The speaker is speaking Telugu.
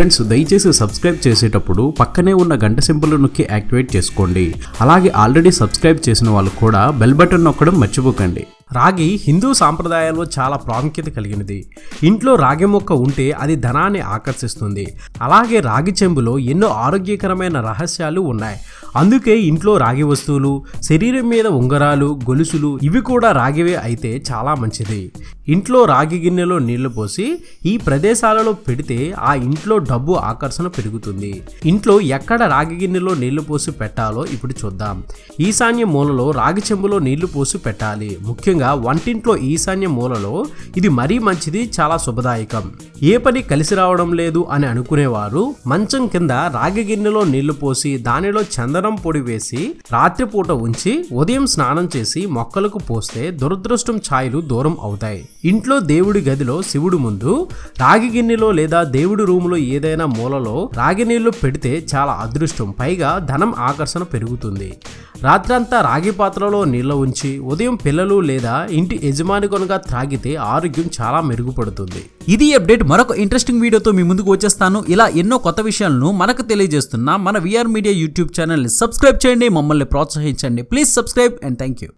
ఫ్రెండ్స్ దయచేసి సబ్స్క్రైబ్ చేసేటప్పుడు పక్కనే ఉన్న గంట సింబల్ నొక్కి యాక్టివేట్ చేసుకోండి. అలాగే ఆల్రెడీ సబ్స్క్రైబ్ చేసిన వాళ్ళు కూడా బెల్ బటన్ నొక్కడం మర్చిపోకండి. రాగి హిందూ సాంప్రదాయాల్లో చాలా ప్రాముఖ్యత కలిగినది. ఇంట్లో రాగి మొక్క ఉంటే అది ధనాన్ని ఆకర్షిస్తుంది. అలాగే రాగి చెంబులో ఎన్నో ఆరోగ్యకరమైన రహస్యాలు ఉన్నాయి. అందుకే ఇంట్లో రాగి వస్తువులు శరీరం మీద ఉంగరాలు గొలుసులు ఇవి కూడా రాగివే అయితే చాలా మంచిది. ఇంట్లో రాగి గిన్నెలో నీళ్ళు పోసి ఈ ప్రదేశాలలో పెడితే ఆ ఇంట్లో డబ్బు ఆకర్షణ పెరుగుతుంది. ఇంట్లో ఎక్కడ రాగి గిన్నెలో నీళ్ళు పోసి పెట్టాలో ఇప్పుడు చూద్దాం. ఈశాన్య మూలలో రాగి చెంబులో నీళ్ళు పోసి పెట్టాలి. ముఖ్యంగా వంటింట్లో ఈశాన్య మూలలో ఇది మరీ మంచిది చాలా శుభదాయకం. ఏ పని కలిసి రావడం లేదు అని అనుకునేవారు మంచం కింద రాగి గిన్నెలో నీళ్ళు పోసి దానిలో చందనం పొడి వేసి రాత్రిపూట ఉంచి ఉదయం స్నానం చేసి మొక్కలకు పోస్తే దురదృష్టం ఛాయలు దూరం అవుతాయి. ఇంట్లో దేవుడి గదిలో శివుడు ముందు రాగి గిన్నెలో లేదా దేవుడి రూములో ఏదైనా మూలలో రాగి నీళ్ళు పెడితే చాలా అదృష్టం. పైగా ధనం ఆకర్షణ పెరుగుతుంది. రాత్రంతా రాగి పాత్రలో నీళ్ళ ఉంచి ఉదయం పిల్లలు లేదా ఇంటి యజమాని కొనగా త్రాగితే ఆరోగ్యం చాలా మెరుగుపడుతుంది. ఇది అప్డేట్. మరొక ఇంట్రెస్టింగ్ వీడియోతో మీ ముందుకు వచ్చేస్తాను. ఇలా ఎన్నో కొత్త విషయాలను మనకు తెలియజేస్తున్న మన విఆర్ మీడియా యూట్యూబ్ ఛానల్ని సబ్స్క్రైబ్ చేయండి మమ్మల్ని ప్రోత్సహించండి. Please subscribe and thank you